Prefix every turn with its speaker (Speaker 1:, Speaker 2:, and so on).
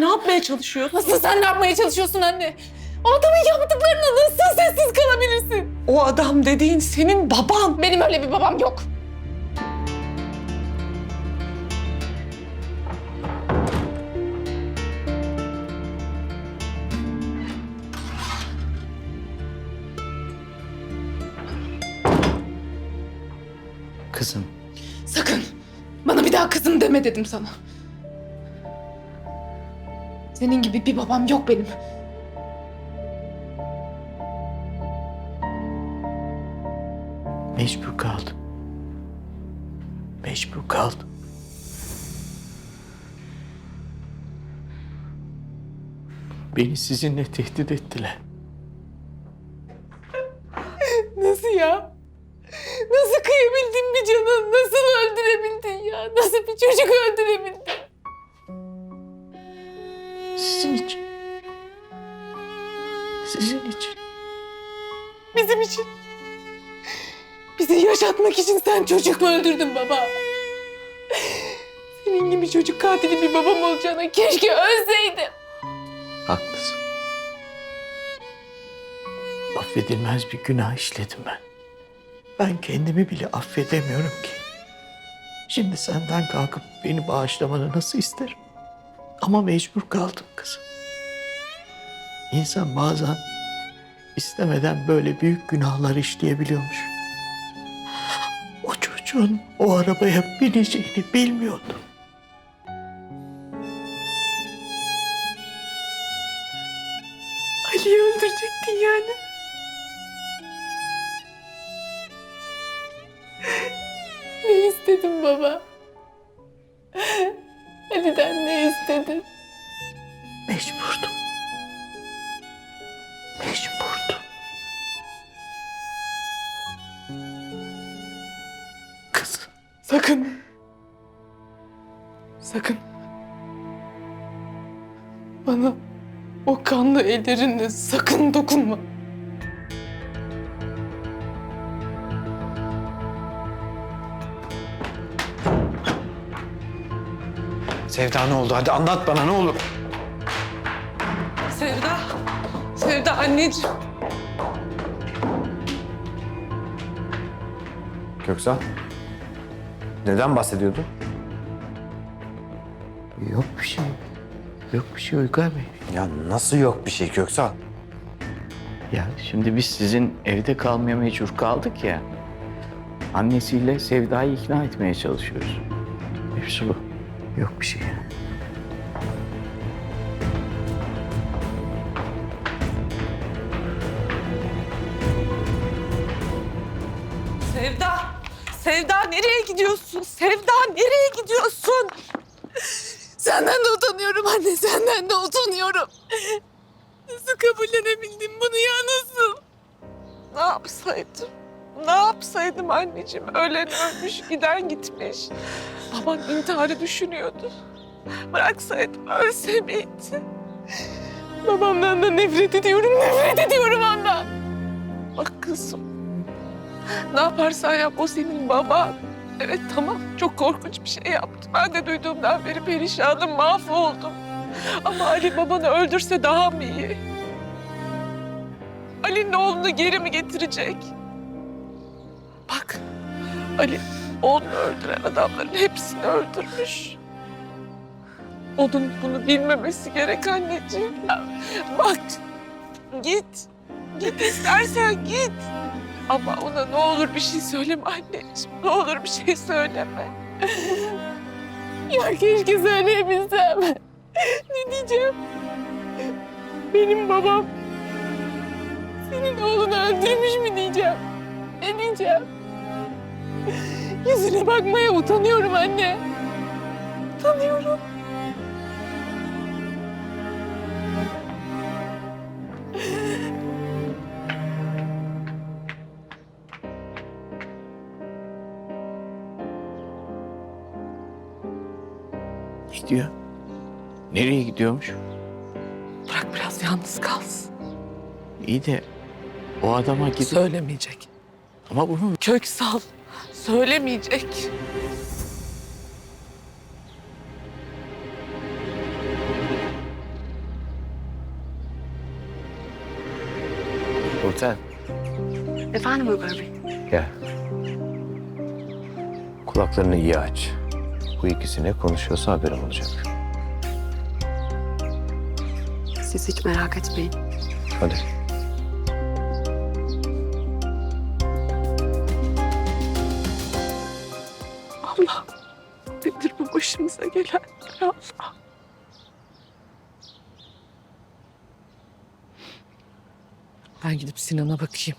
Speaker 1: ne yapmaya çalışıyorsun?
Speaker 2: Nasıl sen ne yapmaya çalışıyorsun anne? O adamın yaptıklarına nasıl sessiz kalabilirsin?
Speaker 1: O adam dediğin senin baban.
Speaker 2: Benim öyle bir babam yok.
Speaker 3: Kızım,
Speaker 2: Sakın. Bana bir daha kızım deme dedim sana. Senin gibi bir babam yok benim.
Speaker 3: mecbur kaldım. Mecbur kaldım. Beni sizinle tehdit ettiler.
Speaker 2: Nasıl ya? Nasıl kıyabildin bir canı? Nasıl öldürebildin ya? Nasıl bir çocuk öldürebildin? Bizi yaşatmak için sen çocuk mu öldürdün baba? Senin gibi çocuk katili bir babam olacağına keşke ölseydim.
Speaker 3: Haklısın. Affedilmez bir günah işledim ben. Ben kendimi bile affedemiyorum ki. Şimdi senden kalkıp beni bağışlamanı nasıl isterim? Ama mecbur kaldım kızım. İnsan bazen istemeden böyle büyük günahlar işleyebiliyormuş. Çocuğun o arabaya bineceğini bilmiyordum.
Speaker 2: Ali'yi öldürecektin yani. Ne istedin baba? Ali'den ne istedin?
Speaker 3: Mecburdum.
Speaker 2: Sakın. Sakın. Bana o kanlı ellerinle sakın dokunma.
Speaker 4: Sevda ne oldu? Hadi anlat bana ne olur.
Speaker 1: Sevda. Sevda anneciğim.
Speaker 4: Köksal. Neden bahsediyordun?
Speaker 3: Yok bir şey. Yok bir şey Uygar Bey.
Speaker 4: Ya nasıl yok bir şey Köksal?
Speaker 3: Ya şimdi biz sizin evde kalmaya mecbur kaldık ya. Annesiyle Sevda'yı ikna etmeye çalışıyoruz. Hepsi bu. Yok bir şey.
Speaker 1: Sevda. Sevda nereye gidiyorsun? Sevda nereye gidiyorsun?
Speaker 2: Senden de utanıyorum anne, senden de utanıyorum. Nasıl kabullenebildim bunu ya nasıl?
Speaker 1: Ne yapsaydım? Ne yapsaydım anneciğim? Ölen ölmüş, giden gitmiş. Baban intiharı düşünüyordu. Bıraksaydım ölse miydi?
Speaker 2: Babamdan da nefret ediyorum, nefret ediyorum
Speaker 1: yaparsan yap o senin baban. Evet tamam çok korkunç bir şey yaptı. Ben de duyduğumdan beri perişanım, mahvoldum. Ama Ali babanı öldürse daha mı iyi? Ali'nin oğlunu geri mi getirecek? Bak Ali oğlunu öldüren adamların hepsini öldürmüş. Onun bunu bilmemesi gerek anneciğim. Bak git. Git istersen git. Ama ona ne olur bir şey söyleme anneciğim. Ne olur bir şey söyleme.
Speaker 2: Ya keşke söyleyebilsem. ne diyeceğim? Benim babam senin oğlunu öldürmüş mü diyeceğim. Ne diyeceğim? Yüzüne bakmaya utanıyorum anne. Utanıyorum.
Speaker 3: Gidiyor. Nereye gidiyormuş?
Speaker 1: Bırak biraz yalnız kalsın.
Speaker 3: İyi de o adama gidip...
Speaker 1: Söylemeyecek.
Speaker 3: Ama bunu...
Speaker 1: Köksal söylemeyecek.
Speaker 5: Nurten.
Speaker 6: Efendim Uygar Bey.
Speaker 5: Gel. Kulaklarını iyi aç. Bu ikisi ne konuşuyorsa haberim olacak.
Speaker 6: Siz hiç merak etmeyin.
Speaker 5: Hadi.
Speaker 1: Allah nedir bu başımıza gelenler Allah. Ben gidip Sinan'a bakayım.